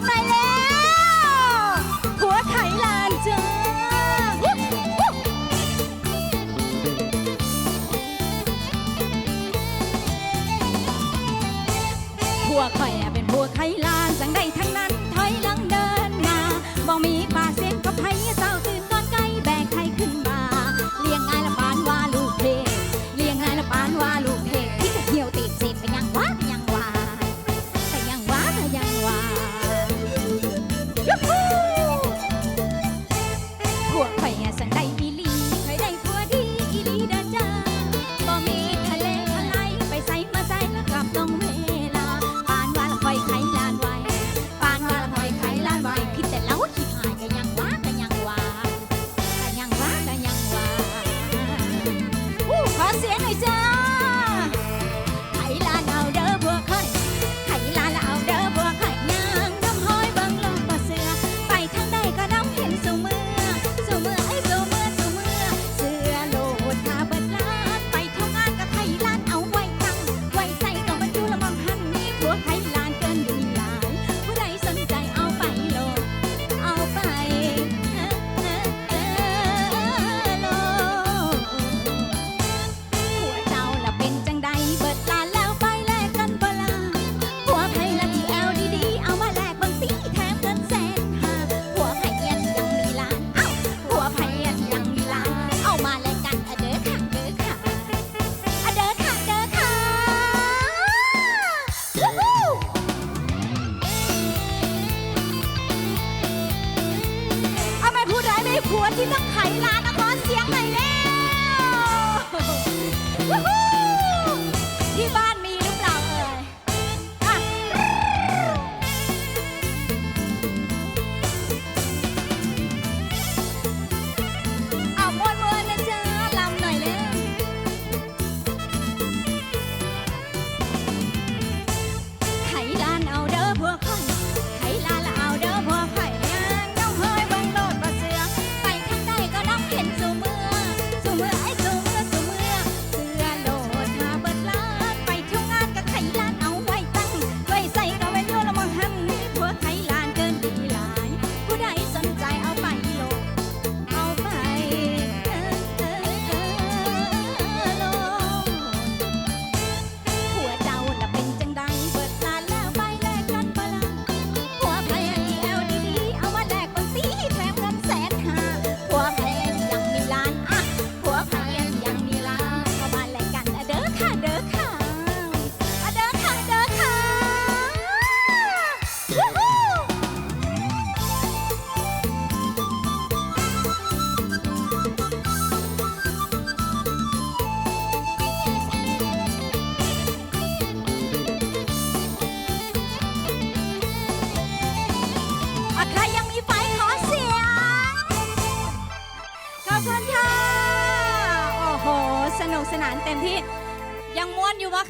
哎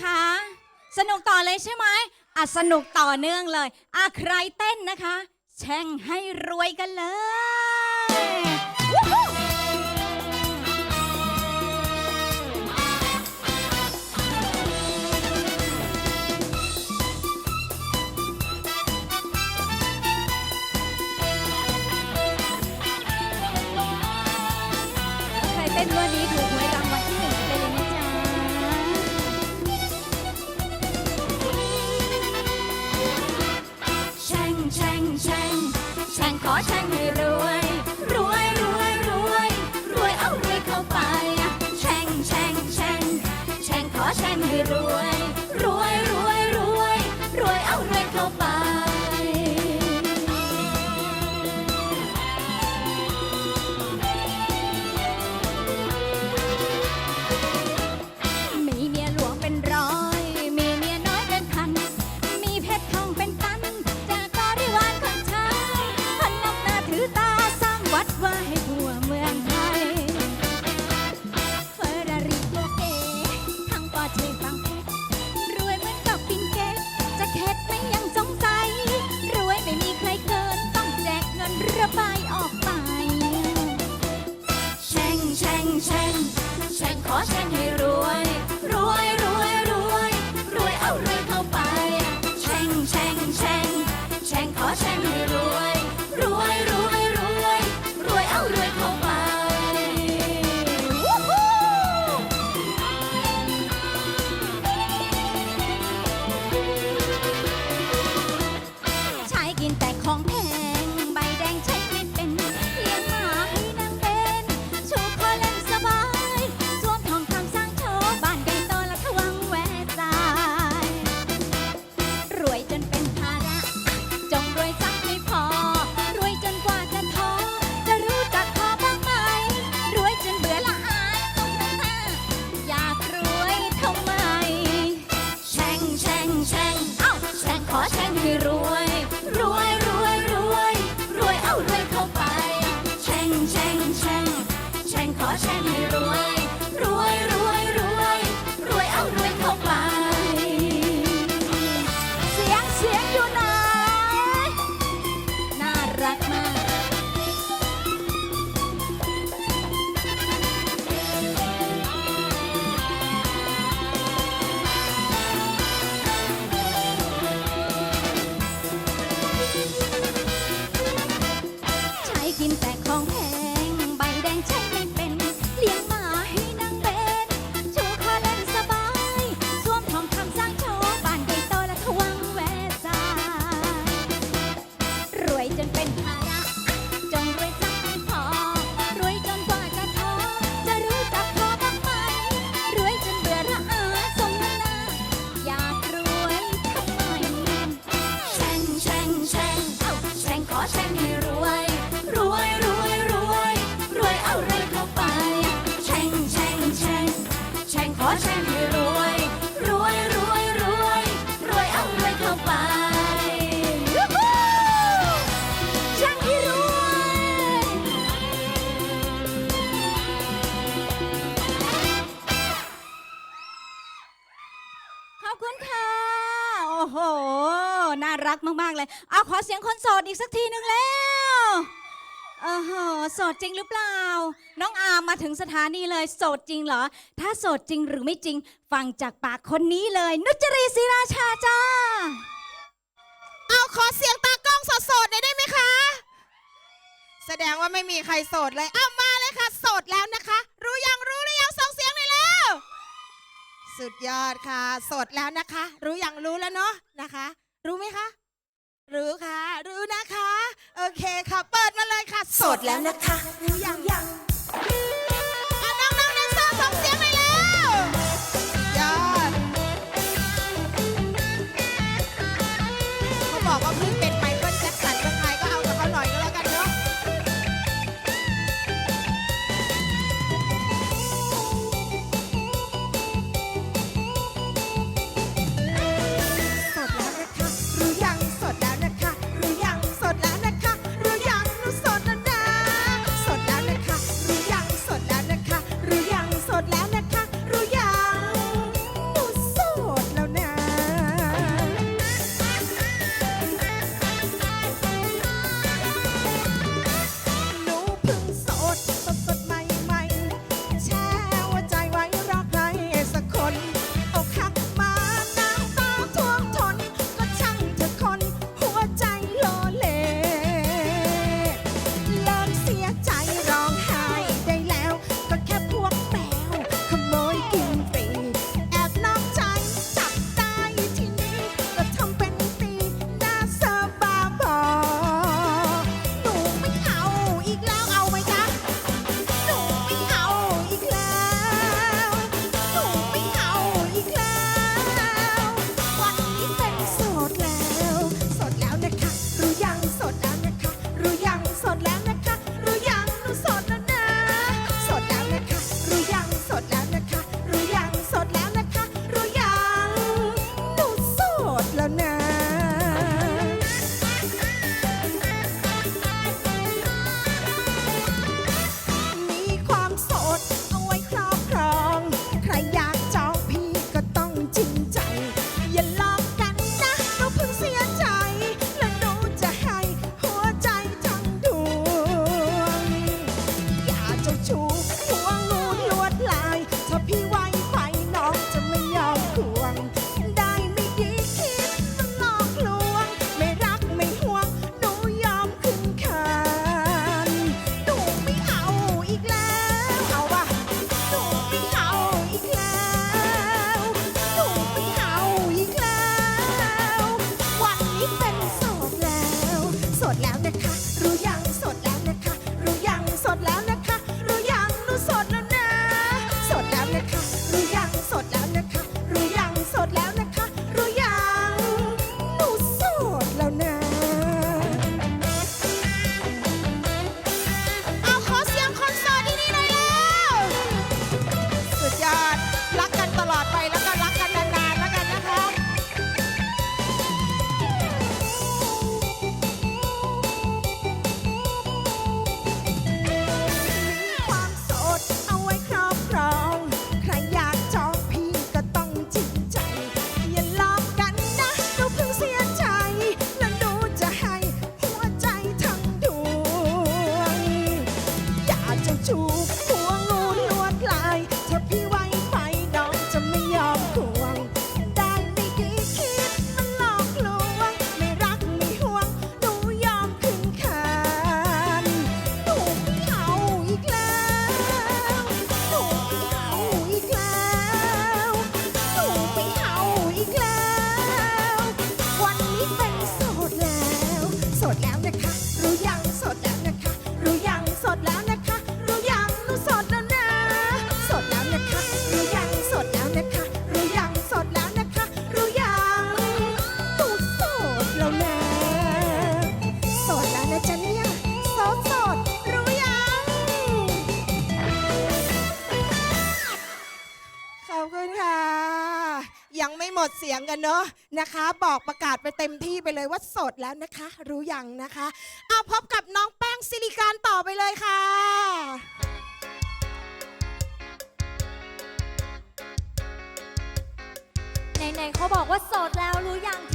คะ สนุกต่อเลยใช่ไหมอะสนุกต่อเนื่องเลยอะใครเต้นนะคะ แช่งให้รวยกันเลยเต้นเมื่อนี้ถูกไหม ข่งขอแข่งให้รวย ใคุณค่ะ โอ้โห น่ารักมาก ๆ เลย เอาขอเสียงคนโสดอีกสักทีหนึ่งแล้วเออโหโสดจริงหรือเปล่า น้องอามมาถึงสถานีเลย โสดจริงเหรอ ถ้าโสดจริงหรือไม่จริง ฟังจากปากคนนี้เลย นุจรีศิราชาจ้า เอาขอเสียงตากล้องสดๆหน่อยได้ไหมคะ แสดงว่าไม่มีใครโสดเลย เอามาเลยค่ะ โสดแล้วนะคะ รู้ยังรู้หรือยังส่งเสียงหน่อยแล้ว สุดยอดค่ะ สดแล้วนะคะ รู้อยังรู้แล้วเนาะนะคะ รู้ไหมคะ รู้ค่ะ รู้นะคะ โอเคค่ะ เปิดมาเลยค่ะ สดแล้วนะคะ รู้ยังยังเอาน้องๆแดนเซอร์ส่งเสียงหน่อยแล้วยอดเขาบอกว่าเพิ่งเป็น กันเนาะนะคะ บอกประกาศไปเต็มที่ไปเลยว่าสดแล้วนะคะ รู้ยังนะคะเอาพบกับน้องแป้งซิลิการต่อไปเลยค่ะ ไหนๆเขาบอกว่าสดแล้วรู้ยัง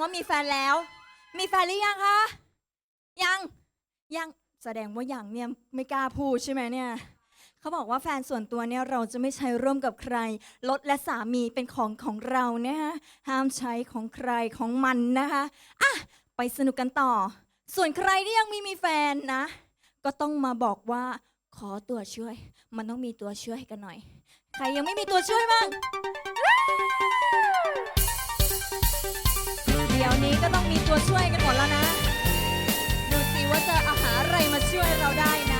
ว่ามีแฟนแล้ว มีแฟนหรือยังคะ ยัง ยัง แสดงว่าอย่างเนี่ยไม่กล้าพูดใช่ไหมเนี่ย เขาบอกว่าแฟนส่วนตัวเนี่ยเราจะไม่ใช้ร่วมกับใคร รถและสามีเป็นของของเราเนะฮะ ห้ามใช้ของใครของมันนะคะอะไปสนุกกันต่อ ส่วนใครที่ยังไม่มีแฟนนะ ก็ต้องมาบอกว่าขอตัวช่วย มันต้องมีตัวช่วยกันหน่อย ใครยังไม่มีตัวช่วยบ้าง ดี๋ยวนี้ก็ต้องมีตัวช่วยกันหมดแล้วนะ ดูสิว่าจะอาหาอะไรมาช่วยเราได้นะ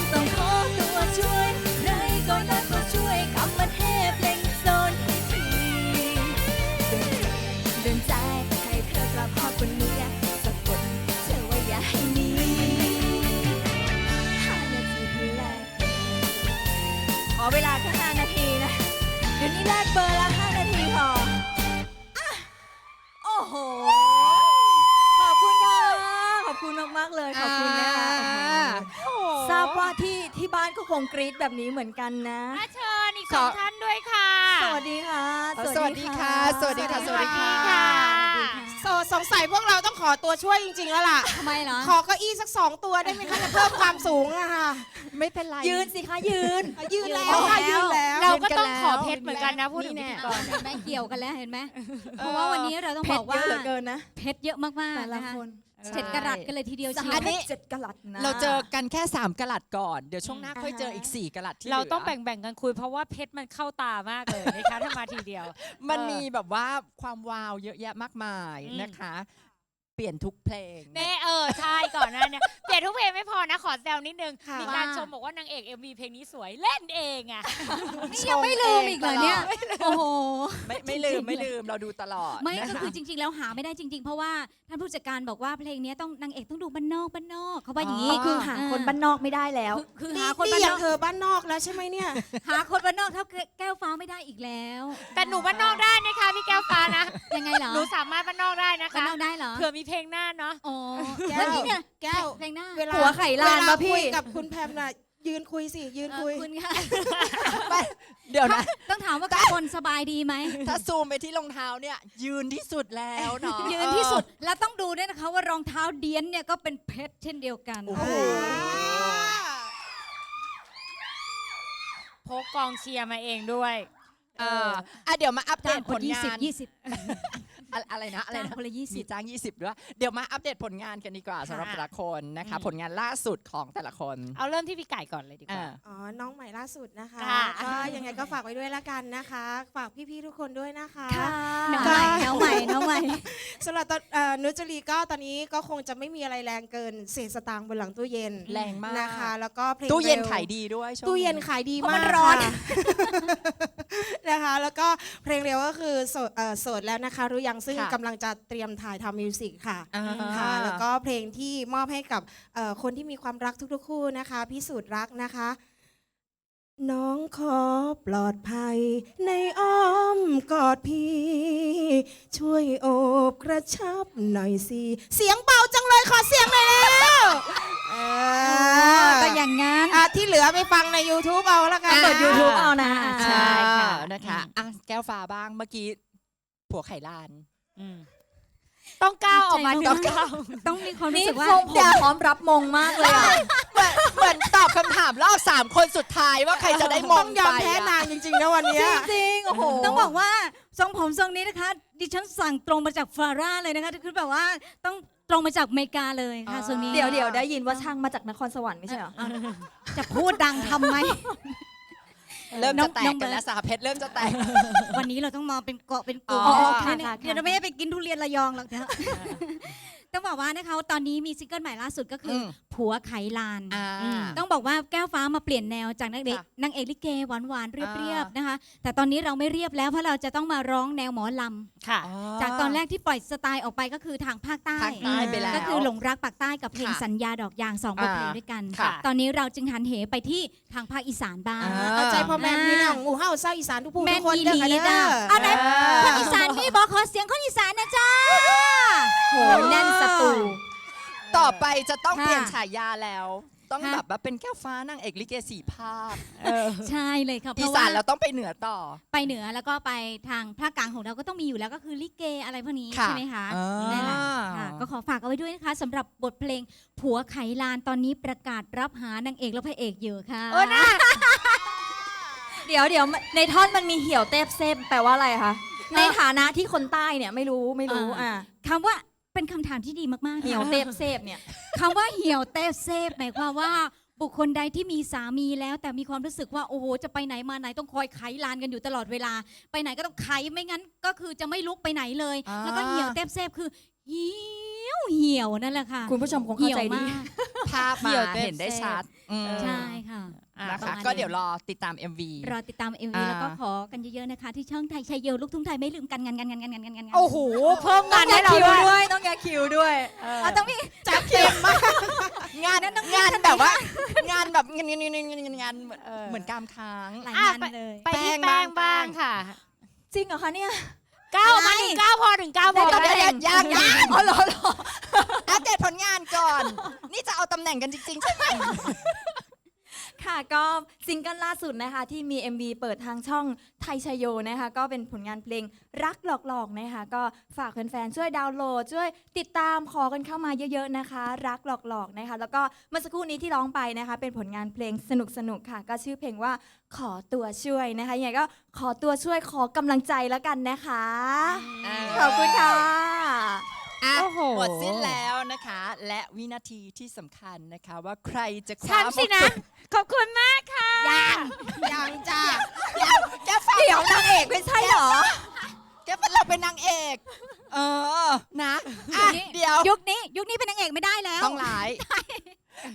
งต้องขอตัวช่วยใครก็ได้โปรดช่วยกลับมาเทพเล็งโซนให้ทีเดินเดินใจให้เธอกลับพอคนเมียสะกดเธอไว้อย่าให้หนีห้านาทีแรกขอเวลาแค่5นาทีนะ เดี๋ยวนี้แลกเบอร์ บ้านก็คงกรี๊ดแบบนี้เหมือนกันนะ อาเชิญอีกสองท่านด้วยค่ะ สวัสดีค่ะ สวัสดีค่ะ สวัสดีค่ะ สวัสดีค่ะโสดสงสัยพวกเราต้องขอตัวช่วยจริง ๆ แล้วล่ะ ทำไมเหรอ ขอเก้าอี้สักสองตัวได้ไหมคะจะเพิ่มความสูงอะค่ะ ไม่เป็นไร ยืนสิคะยืน ยืนแล้วค่ะยืนแล้ว เราก็ต้องเรียนกันแล้วขอเพชรเหมือนกันนะพูดถึงนี่พิแน่ธีกรเห็นไหมเกี่ยวกันแล้วเห็นไหม เพราะว่าวันนี้เราต้องเพบชอกรเยว่าอะเหลือเกินนะ เพชรเยอะมากๆแต่ละนะคะคน เจ็ดกะรัตกันเลยทีเดียวเชียวอันนี้เจ็ดกะลัดนะ เราเจอกันแค่ 3กะลัดก่อน เดี๋ยวช่วงหน้าค่อยเจออีก 4กะลัดที่เราหลืต้องแบ่งๆกันคุยเพราะว่าเพชรมันเข้าตามากเลยนะคะถ้ามาทีเดียว มันเออมีแบบว่าความวาวเยอะแยะมากมายอืมนะคะเป ลี่ยนทุกเพลง เน่เออใช่ก่อนหนั้านเนี่ยเปลี่ยนทุกเพลงไม่พอนะขอแซวนิดนึง ค่ะมีการชมบอกว่านางเอก MV เพลงนี้สวยเล่นเองอะนี่ยังไม่ลืมอีกเหรอเนี่ย โอ้โห ไม่ไม่ลืมไม่ลืมเราดูตลอดไม่นะก็คะคือจริง ๆ แล้วหาไม่ได้จริง ๆ เพราะว่าท่านผู้จัดการบอกว่าเพลงนี้ต้องนางเอกต้องดูบ้านนอกบ้านนอกเขาว่าอย่างนี้ก็คือหาคนบ้านนอกไม่ได้แล้ว คือนี่หาคนนี่บ้านอนย่าองกเธอบ้านนอกแล้วใช่ไหมเนี่ย หาคนบ้านนอกเท่าแก้วฟ้าไม่ได้อีกแล้วแต่หนูบ้านนอกได้นะคะพี่แก้วฟ้านะยังไงเหรอหนูสามารถบ้านนอกได้นะบ้านคะนอกได้เหรอ เผื่อมีเพลงหน้าเนาะโอ้แก้วแล้วนี่เนี่ยแก้ว เพลงหน้าเวลาหัวไข่ลานเวปะพี่ คุยกับคุณแพมน่ะ ยืนคุยสิ ยืนเอคุอยคุณค่ะ เดี๋ยวนะ ต้องถามว่าทุกคนสบายดีไหม ถ้าซูมไปที่รองเท้าเนี่ย ยืนที่สุดแล้วเนาะยืนที่สุดแล้วต้องดูด้วยนะคะว่ารองเท้าเดียนเนี่ยก็เป็นเพชรเช่นเดียวกัน โอ้โห พกกองเชียร์มาเองด้วย เอออะเดี๋ยวมาอัปเดจ้างตคผนลยี่งาสิบนยี่สิบ อะอะไรนะอะไรจ้างนะคนละยี่สิมีบจ้าง 20ด้วยเดี๋ยวมาอัปเดตผลงานกันดีกว่าสำหรับแต่ละคนนะคะ อืม ผลงานล่าสุดของแต่ละคนเอาเริ่มที่พี่ไก่ก่อนเลยดีกอ่าว่า อ๋อ น้องใหม่ล่าสุดนะคะ ค่ะ ก็ยังไงก็ฝากไว้ด้วยละกันนะคะ ฝากพี่ๆทุกคนด้วยนะคะน้องใหม่ น้องใหม่ น้องใหม่ สำหรับตอนเอ่อนุจรีก็ตอนนี้ก็คงจะไม่มีอะไรแรงเกินเศษสตางค์บนหลังตู้เย็นแรงมาก นะคะ แล้วก็เพลงตู้เย็นร็วขายดีด้วยช่วง ตู้เย็นขายดีเพราะมามักนร้อน ค่ะ นะคะ แล้วก็เพลงเร็วก็คือโสดเอ่อโสดแล้วนะคะ รู้ยังซึ่งค่ะกำลังจะเตรียมถ่ายทำมิวสิกค่ะอ่า ค่ะ แล้วก็เพลงที่มอบให้กับเอ่อคนที่มีความรักทุกๆคู่นะคะ พิสูจน์รักนะคะ น้องขอปลอดภัย ในอ้อมกอดพี่ ช่วยโอบกระชับหน่อยสิ เสียงเบาจังเลยขอเสียงหน่อยแล้วเออก็อย่างงั้นอะที่เหลือไปฟังใน YouTube เอาแล้วกันเปิด YouTube เอานะใช่ค่ะอืมนะคะอะแก้วฟ้าบ้างเมื่อกี้ผัวไข่ลาน อืม ต้องก้าวออกมาใจถึมากงก้าวต้องมีความรู้นี่สึกว่า ทรงผมพร้อมรับมงมากเลยอะเหมือนเหมือนตอบคำถามรอบสามคนสุดท้ายว่าใครจะได้มต้งองยอมไปแพ้อะนางจริงๆนะวันเนี้ย จริงๆโอ้โห ต้องบอกว่าทรงผมทรงนี้นะคะ ดิฉันสั่งตรงมาจากฟาร่าเลยนะคะคือแบบว่าต้องตรงมาจากอเมริกาเลยค่ะทรงนี้เดี๋ยวเดี๋ยวได้ยินว่าช่างมาจากนครสวรรค์ไม่ใช่เหรอเอาจะพูดดังทำไม เริ่มน้จะองแตน้กองกันเบิร์แล้วตสาเพชรเริ่มจะแตก วันนี้เราต้องมาเป็นเกาะเป็นกลุ่มอ๋อค่ะเนี่ยค่ะเดี๋ยวเราไม่ได้ไปกินทุเรียนระยองหรอกนะ ต้องบอกว่านะคะตอนนี้มีซิงเกิลใหม่ล่าสุดก็คืออมผัวไขลานอ่าต้องบอกว่าแก้วฟ้ามาเปลี่ยนแนวจากนางเอกค่ะนางเอกลิเกหวานหวานๆเรียบอ่า ๆนะคะ แต่ตอนนี้เราไม่เรียบแล้วเพราะเราจะต้องมาร้องแนวหมอลค่ะำจากตอนแรกที่ปล่อยสไตล์ออกไปก็คือทางภาคใต้ ภาคใต้ไปแล้วก็คือหลงรักปากใต้กับเพลงค่ะสัญญาดอกยางสองบทอ่าเพลงด้วยกัน ค่ะ ตอนนี้เราจึงหันเหไปที่ทางภาคอีสานบ้าง อ่าเอาใจพ่อแม่พี่น้องหมู่เฮาเศร้าอีสานทุกผู้แม่ทุกนคนอีเด้อหลีค่ะเด้จ้าอเอาไหนอ่าคนอีสานนี่ บอกขอเสียงคนอีสานนะจ้าโหแน่นสตู ต่อไปจะต้องค่ะเปลี่ยนฉายาแล้ว ต้องค่ะแบบว่าเป็นแก้วฟ้านางเอกลิเกสี่ภาคใช่เลยค่ะเพอีราะสาว่านเราต้องไปเหนือต่อ ไปเหนือแล้วก็ไปทางภาคกลางของเราก็ต้องมีอยู่แล้วก็คือลิเกอะไรพวกนี้ค่ะใช่ไหมคะอ่า นั่นแหละค่ะก็ขอฝากเอาไว้ด้วยนะคะสำหรับบทเพลงผัวไขลานตอนนี้ประกาศรับหานางเอกและพระเอกอยู่ค่ะ เออน่าเดี๋ยวเดี๋ยวในท่อนมันมีเหี่ยวเตบเซฟแปลว่าอะไรคะ ในฐานะที่คนใต้เนี่ยไม่รู้ไม่รู้อะคำว่าเป็นคำถามที่ดีมากๆเหี่ยวค่ะเตบเซฟเนี่ยคำว่าเหี่ยวเต้เซฟหมายความว่าบุคคลใดที่มีสามีแล้ว แต่มีความรู้สึกว่าโอ้โหจะไปไหนมาไหนต้องคอยไขลานกันอยู่ตลอดเวลา ไปไหนก็ต้องไขไม่งั้นก็คือจะไม่ลุกไปไหนเลยอ่าแล้วก็เหี่ยวเต้เซฟคือเหี่ยวเหี่ยวนั่นแหละค่ะคุณผู้ชมคงเข้าเหี่ยวใจดี มากภาพเหี่มายวเต็มเห็นได้ชัดอืมใช่ค่ะอะนะประคะมาณก็นี้เดี๋ยวรอติดตาม MV รอติดตาม MV อ่า แล้วก็ขอกันเยอะๆนะคะ ที่ช่องไทยชัยเยลลูกทุ่งไทยไม่ลืมกันงานงานงานงานงานงานงานโอ้โหเพิ่มต้งาอนงให้แยกเราคิวด้วยด้วย ต้องแยกคิวด้วยอะต้องมี จัดเต็มมากงานงานแบบว่างานแบบงานงานงานงานงานเหมือนเหมือนกามค้าง หลายอะ งานเลย ไปที่แป้แป้งงบ้าบ้างงค่ะ จริงเหรอคะเนี่ย เก้ามาถึงเก้าพอถึงเก้าพอเดี๋ยวได้เดี๋ยวยัง ยังอ๋อเหรอเหรออัปเดตผลงานก่อน นี่จะเอาตำแหน่งกันจริงๆใช่ไหม ค่ะก็ซิงเกิลล่าสุดนะคะ ที่มี MV เปิดทางช่องไทยชยโยนะคะ ก็เป็นผลงานเพลงรักหลอกๆนะคะ ก็ฝากแฟนๆช่วยดาวน์โหลด ช่วยติดตามขอกันเข้ามาเยอะๆนะคะ รักหลอกๆนะคะ แล้วก็เมื่อสักครู่นี้ที่ร้องไปนะคะ เป็นผลงานเพลงสนุกๆค่ะ ก็ชื่อเพลงว่าขอตัวช่วยนะคะยังไงก็ขอตัวช่วยขอกำลังใจแล้วกันนะคะขอบคุณค่ะ อะโอ้โห หมดสิ้นแล้วนะคะ และวินาทีที่สำคัญนะคะว่าใครจะคฉัว้านสินะ ขอบคุณมากค่ะยังยังจ้าแกฟังเดี๋ยวนางเอกไม่ใช่เหรอ แกเป็นเราเป็นนางเอก เออนะอะเดี๋ยว ยุคนี้ ยุคนี้เป็นนางเอกไม่ได้แล้ว ต้องหลาย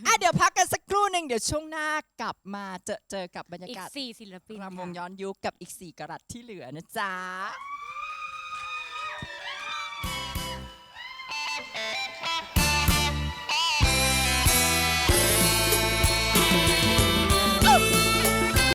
อะเดี๋ยวพักกันสักครู่หนึ่งเดี๋ยวช่วงหน้ากลับมาเจอเจอกับบรรยาอีกกาศสี่ศิลปินรำวงค่ะ ย้อนยุคกับอีก 4กรัตที่เหลือนะจ๊ะ